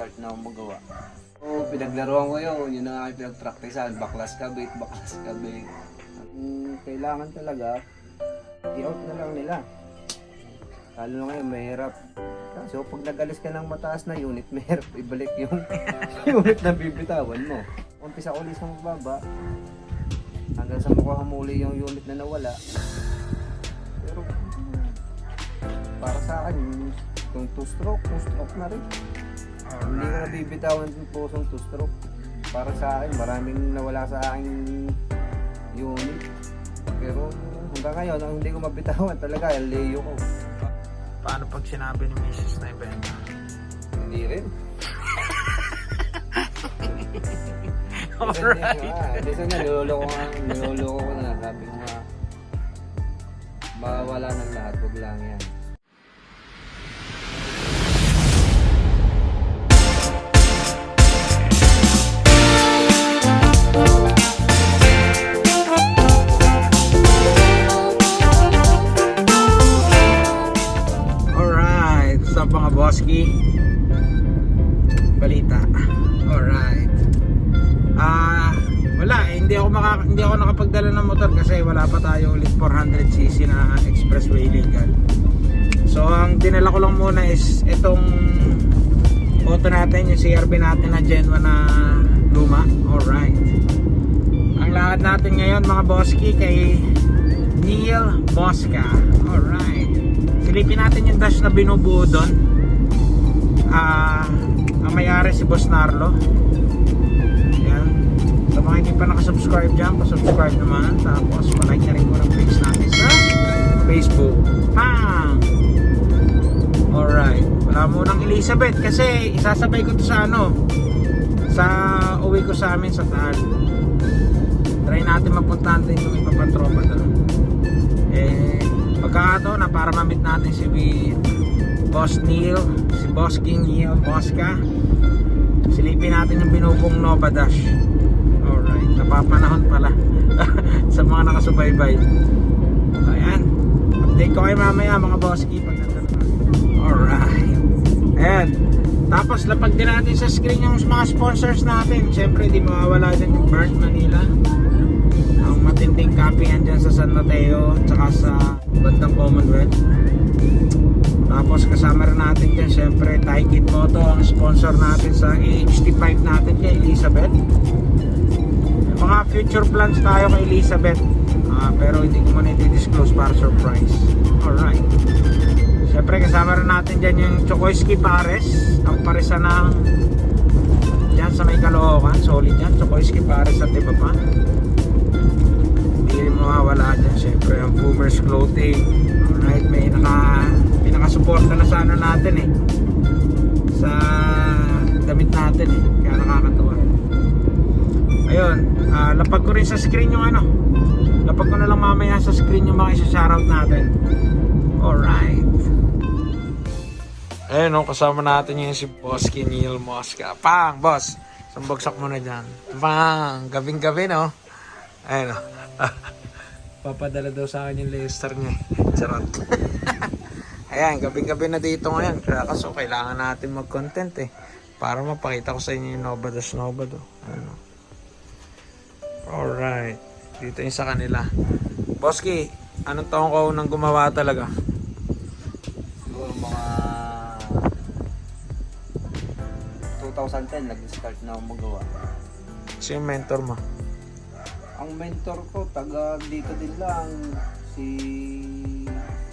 2010, nag-start na akong magawa. Oo, pinaglaruan ko yun. Yun na nga yung pinag-practicean. Baklas kabit, baklas kabit. Ang kailangan talaga, i-out na lang nila. Lalo na ngayon, mahirap. So, pag nag-alis ka ng mataas na unit, mahirap ibalik yung unit na bibitawan mo. Umpisa ulit sa mababa, hanggang sa makuha mo uli yung unit na nawala. Pero, para sa akin, yung two-stroke, two-stroke na rin. Hindi ko nabibitawan yung pusong two-stroke. Para sa akin, maraming nawala sa akin unit. Pero hanggang ngayon, ang hindi ko mabitawan talaga, yung Leo ko. Paano pag sinabi ni Mrs. na ibenta? Hindi rin. Alright. Kasi nga, niloloko nga, niloloko ko na. Sabi ko nga, mawawala ng lahat, wag lang yan. Ng motor kasi wala pa tayo ulit 400cc na expressway legal. So ang dinala ko lang muna is itong auto natin, yung CRB natin na Gen 1 na luma. Alright. Ang lakad natin ngayon mga boski kay Neil Mosca. Alright. Silipin natin yung dash na binubuo doon. Ah, ang may-ari si Boss Narlo. Sa mga hindi pa nakasubscribe dyan, pasubscribe naman. Tapos, palike na rin po ng page natin sa Facebook. Pam! Alright. Wala munang Elizabeth kasi isasabay ko to sa ano, sa uwi ko sa amin sa Taal. Try natin mapuntahan din yung iba pang tropa doon. Eh, pagkakataon na para mamit natin si Boss Neil, si Boss King Neil Mosca. Silipin natin yung binubong Nova Dash. Napapanahon pala sa mga nakasubaybay. Ayan, update ko kayo mamaya mga Boss pag. Alright. Ayan. Tapos lapag din natin sa screen yung mga sponsors natin. Siyempre, di mawawala din yung Burnt Manila ang matinding kapihan dyan sa San Mateo tsaka sa bandang Commonwealth tapos kasama rin natin dyan syempre Taikit Moto ang sponsor natin sa AHT5 natin kay Elizabeth mga future plans tayo kay Elizabeth. Ah, pero hindi ko muna i-disclose para surprise. Alright. Syempre kasama rin natin dyan yung Chokoyski Pares. Ang paresa ng dyan sa may Caloocan. Solid yan. Chokoyski Pares sa Tibaba hindi rin mawawala dyan syempre ang Boomers Clothing. Alright may naka rin sa screen yung ano lapag ko na lang mamaya sa screen yung mga isa-shoutout natin alright ayun oh, kasama natin yung si Boss Kinil Mosca pang boss sambagsak mo na dyan pang gabing gabi no ayun oh. papadala daw sa akin yung Lester niya charot Ayan, gabi-gabi na dito ngayon. Kaya kaso kailangan natin mag-content eh. Para mapakita ko sa inyo yung Nova Dash Nova do. Ano. Alright. Dito yung sa kanila. Boski, anong taong ka unang gumawa talaga? Siguro mga 2010, nag-start na akong magawa. Sino yung mentor mo? Ang mentor ko, taga dito din lang, si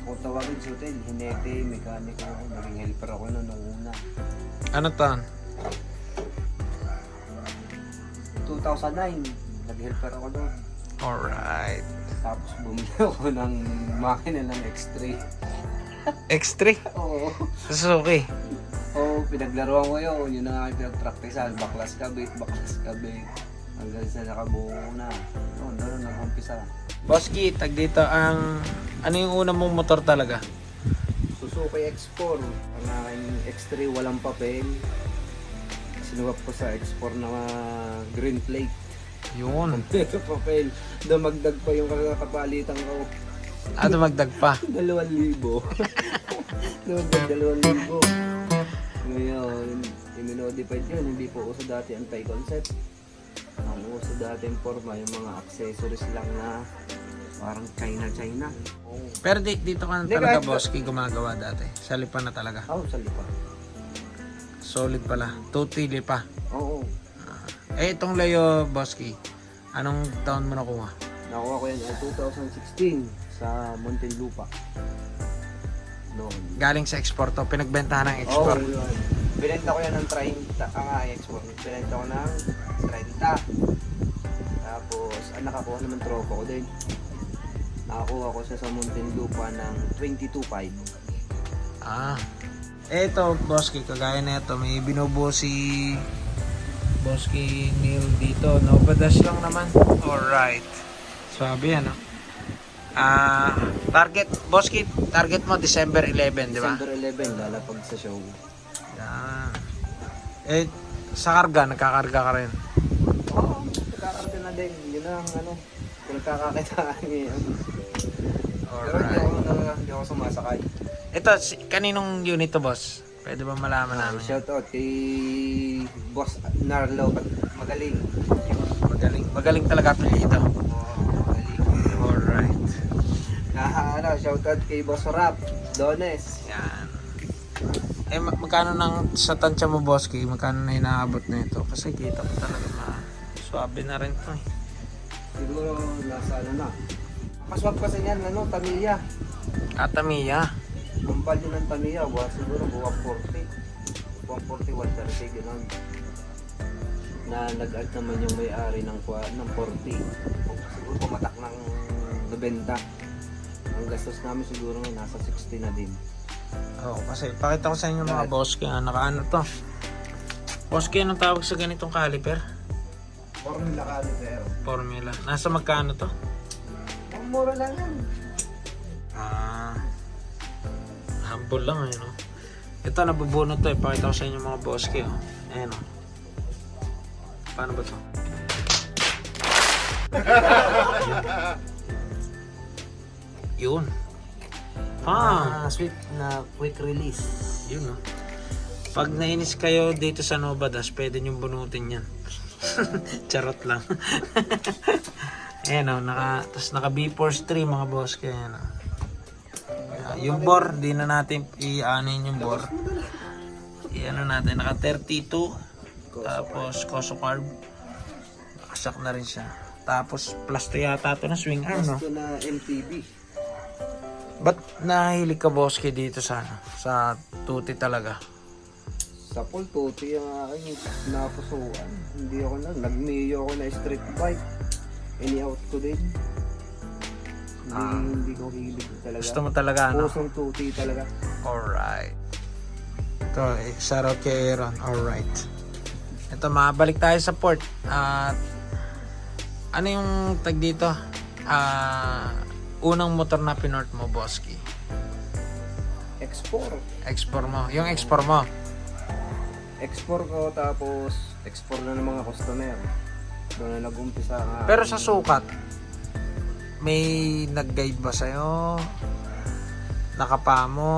kung tawagin si Hotel, Hinete, mekaniko naging helper ako noon nung una. Ano taon? 2009, nag-helper ako doon. Alright. Tapos bumili ako ng makina ng X3. X3? Oo. Suzuki. Oo, pinaglaruan ko yun. Yun na nga yung pinag-practicean. Baklas kabit, baklas kabit. Hanggang sa nakabuo ko na. Noon, doon nag-umpisa. Boski, tag dito ang... Ano yung una mong motor talaga? Suzuki X4. Ang aking X3 walang papel. Sinuwap ko sa X4 na green plate. Yun. Pero papel. Dumagdag pa yung kakapalitan ko. Ah, dumagdag pa. Dalawang libo. Dumagdag dalawang libo. Ngayon, i-modified yun. Hindi po uso dati ang Thai concept. Ang uso dati yung forma, yung mga accessories lang na parang China-China. Oh. Pero di, dito ka na talaga, Boski, gumagawa dati. Sa lipa na talaga. Oh, sa lipa. Solid pala. Tutili pa. Oo. Eh, itong layo, Boski, anong taon mo nakuha? Nakuha ko yan ang 2016 sa Muntinlupa. Noon. Galing sa export to, pinagbentahan ng export. yun. Binenta ko yan ng 30. Ang ah, export. Binenta ko ng 30. Tapos, ang nakakuha naman tropa ko din. Nakakuha ko siya sa Muntinlupa ng 22.5. Ah. Eh, ito, Boski, kagaya na ito, may binubuo si Boski Neil dito. No, badash lang naman. Alright. Sabi yan, no? Ah, target, Boski, target mo December 11, di ba? December 11, lalapag sa show. Yan. Eh, sa karga, nagkakarga ka rin. Oo, nagkakarte na din. Yun ang ano, pinagkakakitaan ngayon. Pero hindi Alright. ako, na, hindi ako sumasakay. Ito, kaninong unit to, boss? Pwede ba malaman namin? yan? Shout out kay Boss Narlo. Magaling. Magaling, magaling talaga apelyido. Oo, magaling. Alright. Na ano, shout out kay Boss Rap. Dones. Yan. Eh, ma- magkano nang sa tansya mo, Boski? Magkano na inaabot na ito? Kasi kita ko talaga na swabe na rin to eh. Siguro nasa ano na. Paswap kasi yan, ano, Tamiya. At Tamiya. Ang value ng Tamiya, buwan siguro buwan 40. Buwan 40, 130, gano'n. Na nag-add naman yung may-ari ng, ng 40. Siguro pumatak ng 90. Ang gastos namin siguro ngayon nasa 60 na din. Oo, kasi pakita ko sa inyo mga Boski. Ah, nakaano to? Boski, anong tawag sa ganitong caliper? Formula caliper. Formula. Nasa magkano to? Ang mura lang yan. Ah, humble lang eh, no? Ito, nabubunot to eh. Pakita ko sa inyo mga Boski. Oh. Ayan oh. Paano ba to? Yun. Ah, sweet na quick release. yun oh. Pag nainis kayo dito sa Novadas, pwede nyo bunutin yan. Charot lang. Ayan oh, naka, tapos naka B-Force 3 mga boss kaya yan oh. Yung bore, di na natin i-anin yung bore. I-ano natin, naka 32. Tapos Coso Carb. Nakasak na rin siya. Tapos plus to yata to na swing arm, no? Gusto na MTB. Ba't nahilig ka boss kay dito sa ano? Sa tuti talaga? Sa pool tuti ang aking napusuan. Hindi ako na, nagmiyo ako na street bike. Ini-out ko din. Hindi, Ah. hindi ko hilig talaga. Gusto mo talaga ano? Pusong tuti talaga. Alright. Ito, eh, shout out kay Aaron. Alright. Ito, mabalik tayo sa port. At, ano yung tag dito? Ah, unang motor na pinort mo, Boski. Export. Export mo. Yung export mo. Export ko tapos export na ng mga customer. Doon na nag-umpisa nga. Pero sa sukat, may nag-guide ba sa'yo? Nakapa mo?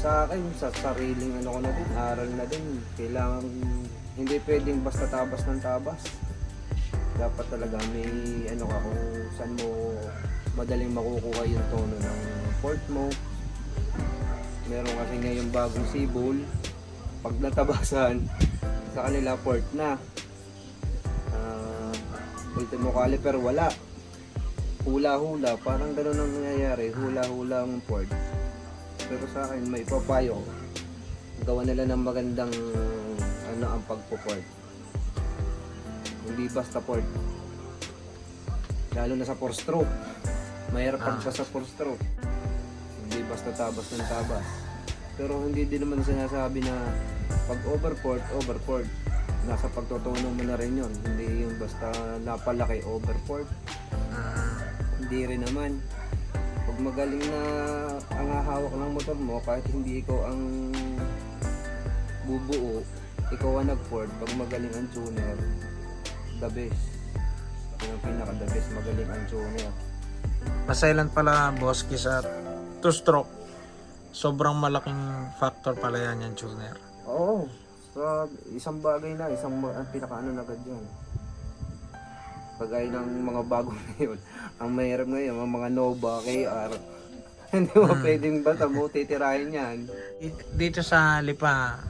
sa akin, sa sariling ano ko na din, aral na din. Kailangan, hindi pwedeng basta tabas ng tabas. Dapat talaga may ano ka kung saan mo madaling makukuha yung tono ng port mo. Meron kasi ngayon bagong sibol. Pag natabasan, sa kanila port na. Uh, ultimo caliper wala. Hula-hula, parang gano'n ang nangyayari. Hula-hula ang port. Pero sa akin, may papayo. Gawa nila ng magandang ano ang pagpo-port. Hindi basta port. Lalo na sa 4 stroke. Mahirap Ah. pag sa 4 stroke. Hindi basta tabas ng tabas. Pero hindi din naman sinasabi na pag overport, overport. Nasa pagtutuno mo na rin yun. Hindi yung basta napalaki overport. Hindi rin naman. Pag magaling na ang hawak ng motor mo, kahit hindi ikaw ang bubuo, ikaw ang nag-Ford, pag magaling ang tuner, the best. Yung pinaka the best, magaling ang tuner. Masailan pala Boski sa two stroke. Sobrang malaking factor pala yan yung tuner. Oo. Sa isang bagay na, isang ang pinakaano na agad yun. Kagaya ng mga bago ngayon. Ang mahirap ngayon, ang mga Nova, KR. Hindi mo pwedeng basta mo titirahin yan. Dito sa Lipa,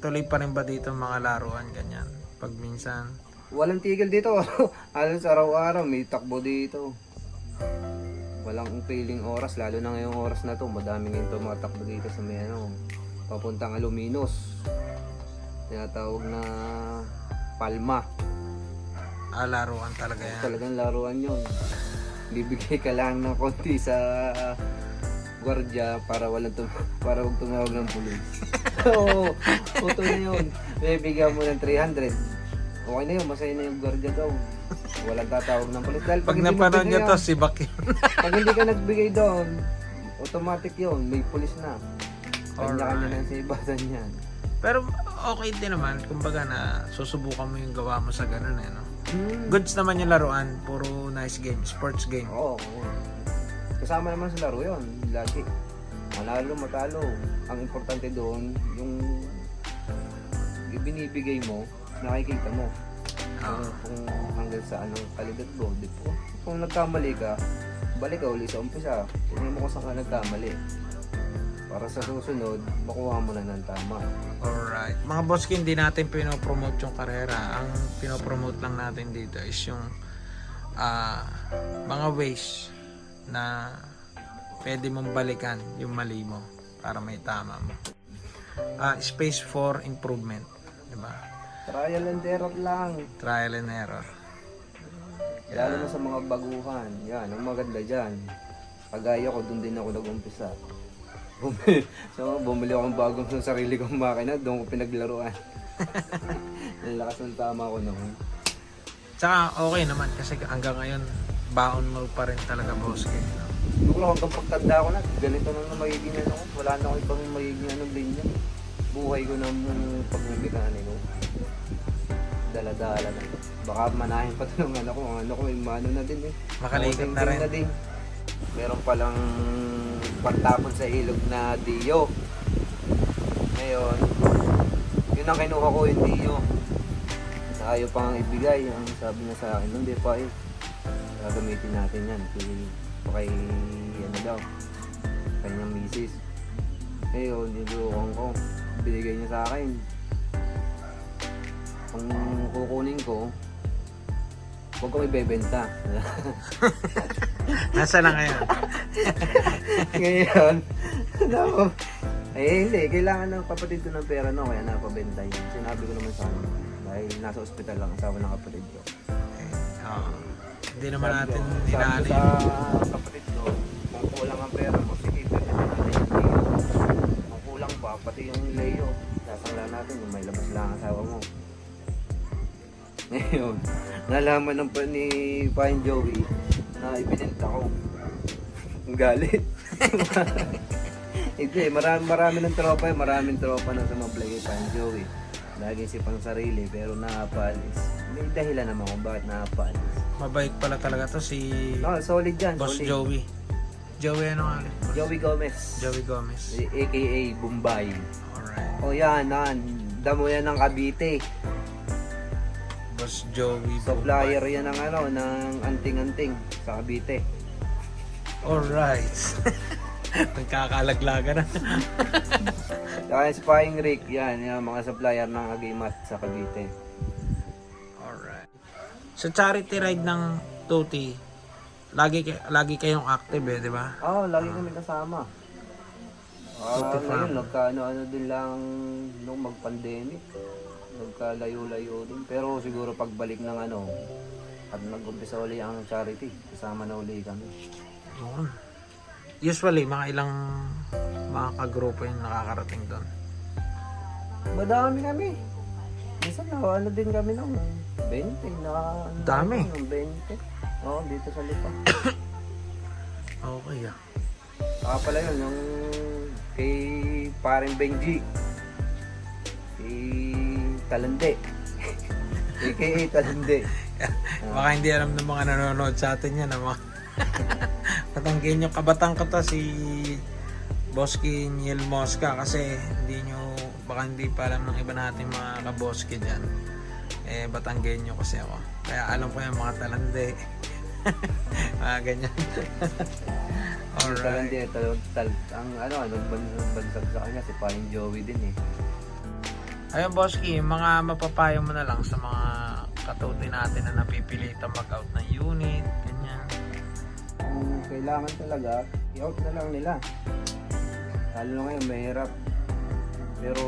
tuloy pa rin ba dito mga laruan ganyan? Pag minsan, Walang tigil dito. Halos araw-araw may takbo dito. Walang piling oras, lalo na ngayong oras na to. Madami ngayon tumatakbo dito sa may ano, papuntang Aluminos. Tinatawag na Palma. Ah, laruan talaga yan. Talagang laruan yun. Bibigay ka lang ng konti sa gwardiya para walang tum para wag tumawag ng pulis. Oo, puto na yun. Bibigyan mo ng 300. Okay na yun, masaya na yung gwardiya daw. Walang tatawag ng pulis. Dahil Pag hindi napanood nagbigay nyo to, si Bak yun. pag hindi ka nagbigay doon, automatic yun, may pulis na. Kanya-kanya na sa ibatan yan. Pero okay din naman, kumbaga na susubukan mo yung gawa mo sa ganun eh, no? Hmm. Goods naman yung laruan, puro nice game, sports game. Oo. oo. Kasama naman sa laro yun, lagi. Manalo, matalo. Ang importante doon, yung ibinibigay mo, nakikita mo. Oo. Kung, kung hanggang sa anong kalidad mo, di po. Kung nagkamali ka, balik ka uli sa umpisa. Tingnan mo kung saan ka nagkamali. Para sa susunod, makuha mo na ng tama. Alright. Mga boss, hindi natin pinopromote yung karera. Ang pinopromote lang natin dito is yung ah, mga ways na pwede mong balikan yung mali mo para may tama mo. Ah, space for improvement. Diba? Trial and error lang. Trial and error. Lalo na sa mga baguhan. Yan, ang maganda dyan. Kagaya ko, doon din ako nag-umpisa. So, bumili ako ng bagong sa sarili kong makina, doon ko pinaglaruan. ang lakas ng tama ko noon. Tsaka okay naman kasi hanggang ngayon baon mo pa rin talaga boss game. No? Siguro hanggang pagtanda ko na, ganito na na magiging ano ko. Wala na ako ibang magiging ano linya. Buhay ko ng pagmumikanin ko. Dala-dala na. Baka manahin pa ito ng ano ko. Ano ko, yung mano na din eh. Makalikot na rin. din. Meron palang pantapon sa ilog na Dio. Ngayon, yun ang kinuha ko yung Dio. Ayaw pang ibigay. Ang sabi niya sa akin, hindi pa eh. Gagamitin natin yan. Kay, kay ano daw, kanyang misis. Ngayon, nilukan ko. Binigay niya sa akin. Kung kukunin ko, huwag ko ibebenta. Nasa na ngayon? Ngayon, nako. Eh, hindi. Kailangan ng kapatid ko ng pera, no? Kaya napabenta yun. Sinabi ko naman sa kanya. Dahil nasa ospital lang asawa ng kapatid ko. Eh, oo. Hindi naman Sabi natin ko- Sabi ko sa kapatid ko, kung kulang ang pera mo, sige, pwede na natin yung Leo. Kung kulang pa, pati yung Leo. Sasangla natin kung may labas lang ang asawa mo. Ngayon, nalaman ng pa ni Pine Joey na ibinenta ko. Ang galit. Hindi, marami, marami ng tropa eh. Maraming tropa na sumablay kay Pine Joey. Lagi si pang sarili pero nakapaalis. May dahilan naman kung bakit nakapaalis. Mabait pala talaga to si No, solid yan. Boss solid. Joey. Joey ano nga? Joey Gomez. Joey Gomez. AKA Bombay. Alright. O yan, nan. Damo yan ng Cavite. Boss Joey. Supplier yan ng ano, ng anting-anting sa Cavite. Alright. Nagkakalaglaga na. Kaya si Paing Rick, yan, yan, mga supplier ng Agimat sa Cavite. Alright. Sa charity ride ng Tuti, lagi lagi kayong active eh, di ba? Oo, oh, lagi kami kasama. Ah, Tutti ngayon, Farm. nagkaano-ano din lang nung mag-pandemic. Nagkalayo-layo din. Pero siguro pagbalik ng ano, at nag-umpisa uli ang charity, kasama na uli kami. Yun. Usually, mga ilang mga kagrupo yung nakakarating doon. Madami kami. Minsan na ano din kami nung 20 na Dami. Ng 20. Oo, dito sa Lipa. Okay ah. Saka pala yun, yung kay paring Benji. Kay Talande. kay Talande. Baka hindi alam ng mga nanonood sa atin yan. Mga, Batanggenyo, kabatang ko to si Boski Niel Mosca kasi hindi nyo, baka hindi pa alam ng iba natin mga kaboski dyan. Eh, Batanggenyo kasi ako. Kaya alam ko yung mga talande. mga ganyan. Alright. Hindi, tal, tal, ang ano, nagbansag sa kanya si Paring Joey din eh. Ayun, Boski, mga mapapayo mo na lang sa mga katuti natin na napipilitan mag-out ng unit, ganyan. Kung kailangan talaga, i-out na lang nila. Lalo na ngayon, mahirap. Pero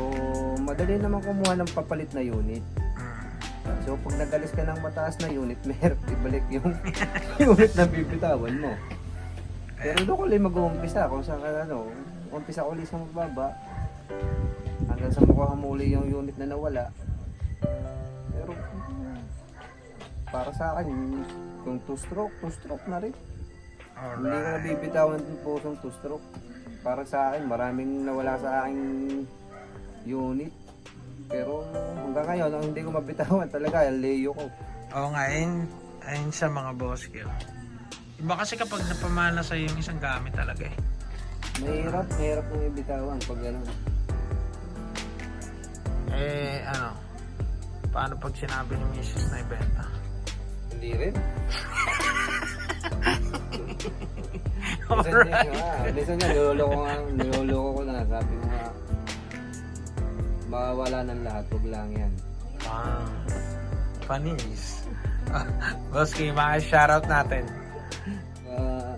madali naman kumuha ng papalit na unit. Mm. So pag nagalis ka ng mataas na unit, mahirap ibalik yung unit na bibitawan mo. Pero doon ko lang mag-uumpisa kung saan ka ano, umpisa uli sa mababa hanggang sa makuha mo uli yung unit na nawala. Pero para sa akin, kung two stroke, two stroke na rin. Hindi ko Alright. nabibitawan ng pusong two stroke. Para sa akin, maraming nawala sa aking unit. Pero hanggang ngayon, ang hindi ko mabitawan talaga, yung Leo ko. Oo nga, ayun, ayun sa mga Boski. oh. Iba kasi kapag napamana sa yung isang gamit talaga eh. Mahirap, mahirap nang ibitawan pag ano. Eh, ano, paano pag sinabi ni Mrs. na ibenta? Hindi rin. Alright. ah, minsan niya, niloloko nga, niloloko ko na. Sabi ko nga, mawawala ng lahat, wag lang yan. Wow. Panis. Boski, mga shoutout natin. Ah,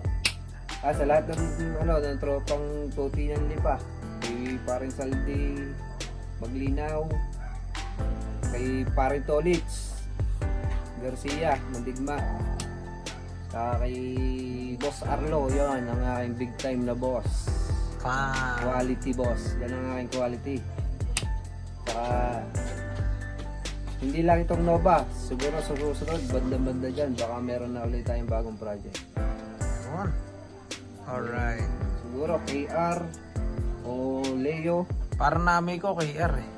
ah, sa lahat ng, ano, ng tropang tuti ng lipa. Kay paring Saldi, Maglinaw. Kay paring Tolits, Garcia, Mandigma. Saka kay Boss Arlo, yon ang aking big time na boss. Pa. Quality boss, yan ang aking quality. Saka, hindi lang itong Nova, siguro sa susunod, banda-banda dyan, baka meron na ulit tayong bagong project. Alright. Siguro KR o Leo. Para nami ko kay R eh.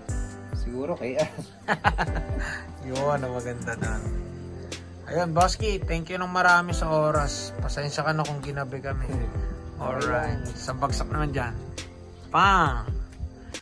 Siguro KR. Yun, ang maganda doon. Ayun, Boski, thank you ng marami sa oras. Pasensya ka na kung ginabi kami. Alright. Sa bagsak naman dyan. Pang!